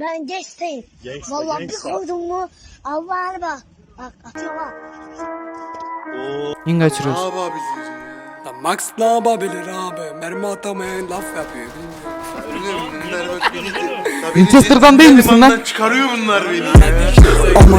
Ben gençteyim. Gangsta, Vallahi bir gangsta. koydum mu Allah'ına bak. Bak atıyor bak. Yine Ne kaçırıyoruz. yapabilir ya? Lan Max ne yapabilir abi? Mermi atamayan laf yapıyor. Bilmiyorum, Winchester'dan değil misin lan? Çıkarıyor bunlar beni.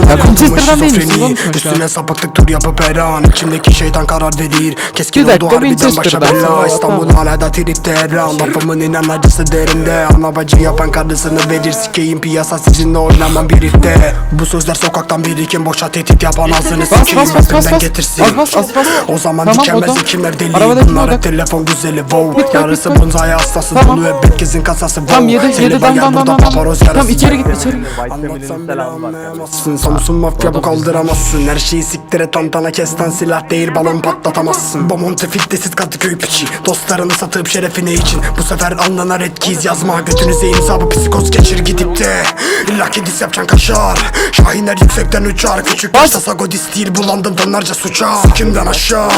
Ya Winchester'dan değil misin oğlum sonuçta? Üstüne sapıklık tur yapıp her an İçimdeki şeytan karar verir Keskin Bir dakika, oldu harbiden başa Winchester'dan. bela İstanbul hala da tripte her an Lafımın inan acısı derinde Ana bacı yapan karısını verir Sikeyim piyasa sizinle oynamam birlikte Bu sözler sokaktan birikim Boşa tehdit yapan ağzını Bas sikeyim bas bas bas Öpümden bas. getirsin Bas bas bas bas. O zaman Tamam, dikemez oda. kimler deli Arabadaki Bunlar hep telefon güzeli wow Lütfen, Yarısı lütfen. bonzai hastası Tamam. Dolu hep herkesin kasası wow Tamam yedi yedi dan dan dan dan. yarası içeri git içeri. Anlatsam bile anlayamazsın Samsun mafya bu kaldıramazsın. Her şeyi siktir et tantana kesten silah değil balon patlatamazsın. Bomonti fitlesiz Kadıköy piçi. Dostlarını satıp şerefine için. Bu sefer anlanar etkiyiz yazma. Götünüze imza bu psikoz geçir gidip de. İlla ki dis yapacaksın kaşar. Şahinler yüksekten uçar. Küçük Bas. yaşta sagodis değil bulandım tonlarca suça. Kimden aşağı?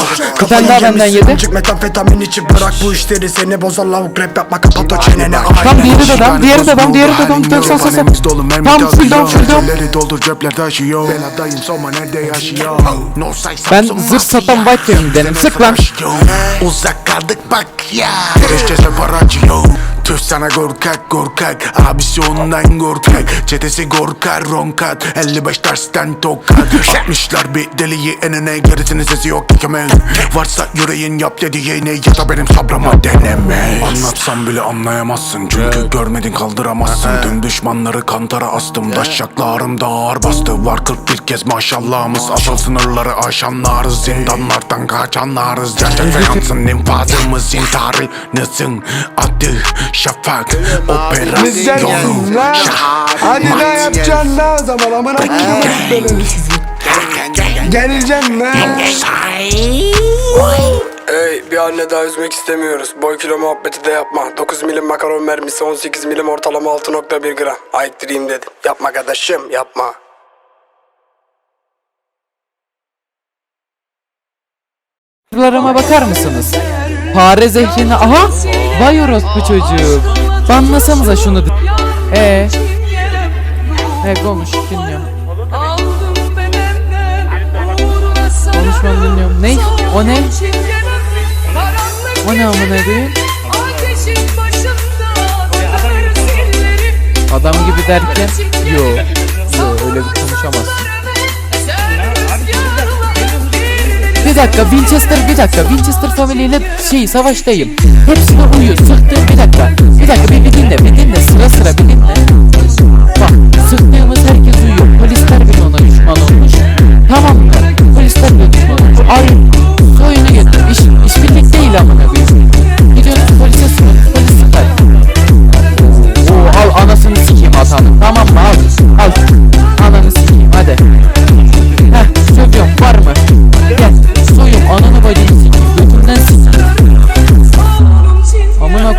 Benden yedi. Çık metamfetamin içi bırak bu işleri. Seni bozar lavuk rap yapma kapat o çeneni Tam diğeri de dam, diğeri de dam, diğeri de dam. Dön sağ sağ sağ. Tam full down full say Ben zırh satan white dedim. Sık lan. Uzak kaldık bak ya Tüh sana korkak korkak. Abisi ondan korkak. Çetesi korkar ronkat. 55 tersten tokat Atmışlar bir deliyi enine Gerisinin sesi yok kekeme Varsa yüreğin yap dediğini. Ya da benim sabrıma deneme. Anlatsam bile anlayamazsın. Çünkü görmedin kaldıramazsın. Tüm düşmanları kantara astım. Daşşaklarım da ağır bastı. Var 41 kez maşallahımız. Asıl sınırları aşanlarız. Zindanlardan kaçanlarız. Gerçek seansın infazımız intiharınızın Adı Şafak Operasyonu Şah Hadi ne yapacaksın la o zaman amına koyayım sizi. Geleceksin la. Hey bir anne daha üzmek istemiyoruz. Boy kilo muhabbeti de yapma. 9 milim makaron mermisi 18 milim ortalama 6.1 gram. Ayıktırayım dedim. Yapma kardeşim yapma. Şuralarıma bakar mısınız? Fare zehrini aha vay orospu çocuğu. Banlasanıza şunu. Ee, e konuş dinliyorum. Konuşmanı dinliyorum. Ne? O ne? O ne amına koyayım? Adam gibi derken yo yo öyle bir konuşamazsın. Bir dakika Winchester bir dakika Winchester Family ile şey savaştayım. Hepsine uyuyor sıktığım bir dakika. Bir dakika bir, bir dinle bir dinle sıra sıra bir dinle. Bak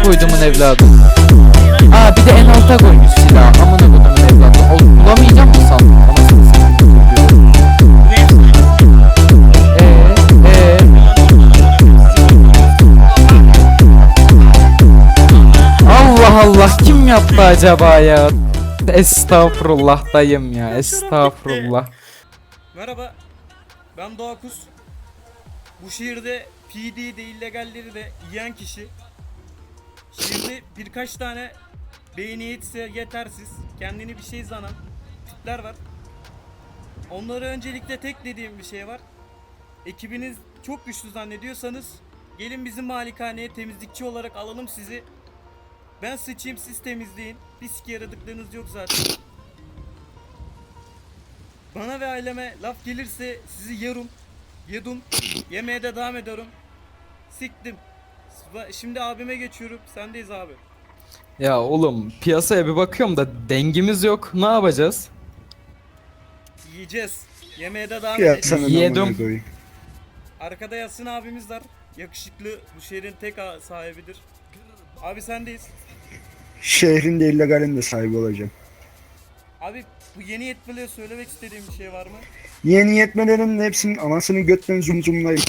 koydumun evladı. Aa bir de en alta koymuş silah. Amına koydumun evladı. Oğlum bulamayacağım mı sandın? Eee eee Allah Allah kim yaptı acaba ya? Estağfurullah dayım ya estağfurullah. Merhaba, ben Doğakus. Bu şehirde PD de illegalleri de yiyen kişi. Şehirde birkaç tane beyni yetse yetersiz, kendini bir şey zanan tipler var. Onlara öncelikle tek dediğim bir şey var. Ekibiniz çok güçlü zannediyorsanız gelin bizim malikaneye temizlikçi olarak alalım sizi. Ben sıçayım siz temizleyin. Bir sike yaradıklarınız yok zaten. Bana ve aileme laf gelirse sizi yerim. Yedum. Yemeye de devam ediyorum. Siktim. Şimdi abime geçiyorum. Sendeyiz abi. Ya oğlum piyasaya bir bakıyorum da dengimiz yok. Ne yapacağız? Yiyeceğiz. Yemeye de devam Ya edeceğiz. Yedim. amına koyayım. Arkada Yasin abimiz var. Yakışıklı bu şehrin tek a- sahibidir. Abi sendeyiz. Şehrin de illegalin de sahibi olacağım. Abi bu yeni yetkiliye söylemek istediğim bir şey var mı? Yeni yetmelerin hepsinin anasını götten zum zumlayın.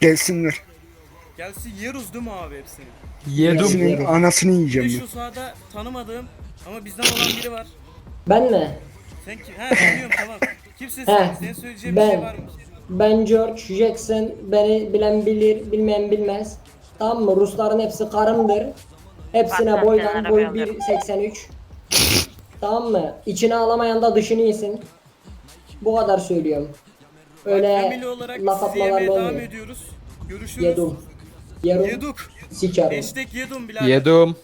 Gelsinler. Gelsin yeriz değil mi abi hepsini? Yedim. Hepsinin anasını Bir de yiyeceğim şu ben. sahada tanımadığım ama bizden olan biri var. Ben mi? Sen kim? Ha tanıyorum tamam. Kimsin He, sen? Senin söyleyeceğin bir ben. şey var mı? Ben George Jackson. Beni bilen bilir, bilmeyen bilmez. Tamam mı? Rusların hepsi karımdır. Hepsine boydan boy 1.83. tamam mı? İçine alamayan da dışını yesin. Bu kadar söylüyorum. Öyle Family olarak laf sizi atmalarla devam olmuyor. ediyoruz. Görüşürüz. Yedum. Yeduk. Sikerim. Hashtag yedum birader. Yedim.